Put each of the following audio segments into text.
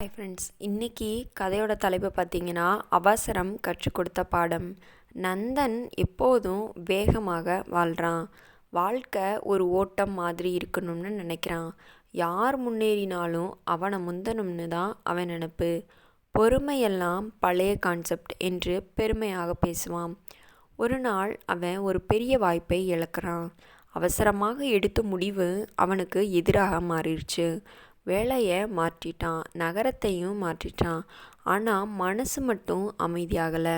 Hi friends இன்றைக்கி கதையோட தலைப்பு பார்த்தீங்கன்னா அவசரம் கற்றுக் கொடுத்த பாடம். நந்தன் எப்போதும் வேகமாக வாழ்கிறான் வாழ்க்கை ஒரு ஓட்டம் மாதிரி இருக்கணும்னு நினைக்கிறான். யார் முன்னேறினாலும் அவனை முந்தணும்னு தான் அவன் நினப்பு. பொறுமையெல்லாம் பழைய கான்செப்ட் என்று பெருமையாக பேசுவான். ஒரு நாள் அவன் ஒரு பெரிய வாய்ப்பை இழக்கிறான். அவசரமாக எடுத்த முடிவு அவனுக்கு எதிராக மாறிடுச்சு. வேலையை மாற்றிட்டான் நகரத்தையும் மாற்றிட்டான். ஆனால் மனசு மட்டும் அமைதியாகலை.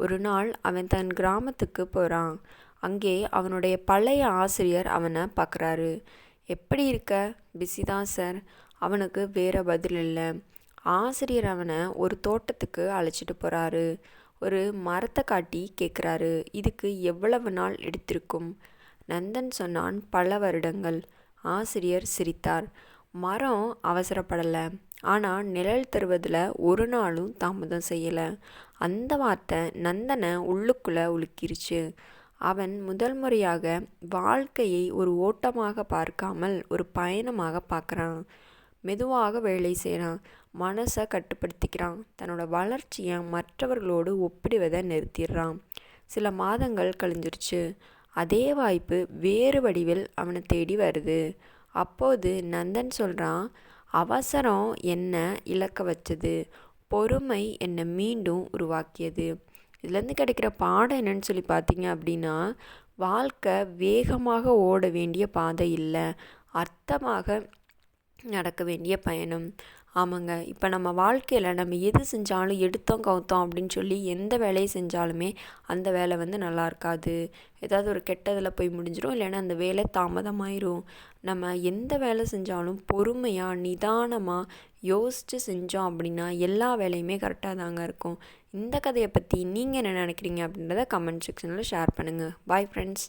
ஒரு நாள் அவன் தன் கிராமத்துக்கு போகிறான் அங்கே அவனுடைய பழைய ஆசிரியர் அவனை பார்க்குறாரு எப்படி இருக்க? பிஸி தான் சார். அவனுக்கு வேறு பதில் இல்லை. ஆசிரியர் அவனை ஒரு தோட்டத்துக்கு அழைச்சிட்டு போகிறாரு ஒரு மரத்தை காட்டி கேட்குறாரு இதுக்கு எவ்வளவு நாள் எடுத்திருக்கும்? நந்தன் சொன்னான் பல வருடங்கள். ஆசிரியர் சிரித்தார். மரம் அவசரப்படலை. ஆனால் நிழல் தருவதில் ஒரு நாளும் தாமதம் செய்யலை. அந்த வார்த்தை நந்தனை உள்ளுக்குள்ளே உலுக்கிருச்சு. அவன் முதல் முறையாக வாழ்க்கையை ஒரு ஓட்டமாக பார்க்காமல் ஒரு பயணமாக பார்க்குறான். மெதுவாக வேலை செய்கிறான் மனசை கட்டுப்படுத்திக்கிறான். தன்னோட வளர்ச்சியை மற்றவர்களோடு ஒப்பிடுவதை நிறுத்திடுறான். சில மாதங்கள் கழிஞ்சிருச்சு. அதே வாய்ப்பு வேறு வடிவில் அவனை தேடி வருது. அப்போது நந்தன் சொல்கிறான் அவசரம் என்ன இழக்க வச்சது? பொறுமை என்னை மீண்டும் உருவாக்கியது? இதுலேருந்து கிடைக்கிற பாடம் என்னன்னு சொல்லி பார்த்தீங்க அப்படின்னா வாழ்க்கை வேகமாக ஓட வேண்டிய பாதை இல்லை. அர்த்தமாக நடக்க வேண்டிய பயணம். ஆமாங்க. இப்போ நம்ம வாழ்க்கையில் நம்ம எது செஞ்சாலும் எடுத்தோம் கவுத்தோம் அப்படின்னு சொல்லி எந்த வேலையை செஞ்சாலுமே அந்த வேலை வந்து நல்லா இருக்காது. ஏதாவது ஒரு கெட்டதில் போய் முடிஞ்சிடும் இல்லைன்னா அந்த வேலை தாமதமாயிரும். நம்ம எந்த வேலை செஞ்சாலும் பொறுமையாக நிதானமாக யோசித்து செஞ்சோம் அப்படின்னா எல்லா வேலையுமே கரெக்டாக தாங்க இருக்கும். இந்த கதையை பற்றி நீங்கள் என்ன நினைக்கிறீங்க அப்படின்றத கமெண்ட் செக்ஷனில் ஷேர் பண்ணுங்கள் பாய் ஃப்ரெண்ட்ஸ்